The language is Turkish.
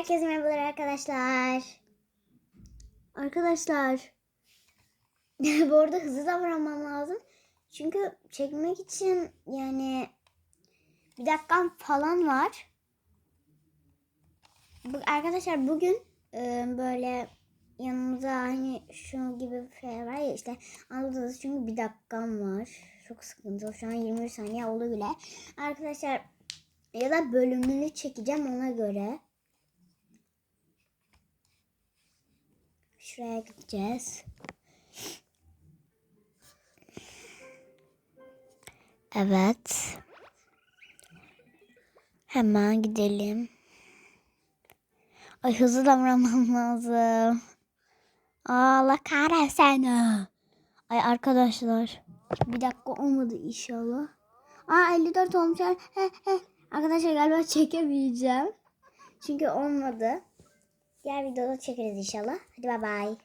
Herkese merhabalar arkadaşlar. Arkadaşlar. Bu arada hızlı davranmam lazım. Çünkü çekmek için yani bir dakikam falan var. Bu, arkadaşlar bugün e, böyle yanımıza hani şu gibi bir şey var ya işte anladınız çünkü bir dakikam var. Çok sıkıntı. Şu an 20 saniye oldu bile. Arkadaşlar ya da bölümünü çekeceğim ona göre. Şuraya gideceğiz. Evet. Hemen gidelim. Ay hızlı davranmam lazım. Allah kahretsin. Ay arkadaşlar. Bir dakika olmadı inşallah. Aa 54 olmuş. He, he. Arkadaşlar galiba çekemeyeceğim. Çünkü olmadı. Diğer videoda çekeriz inşallah. Hadi bay bay.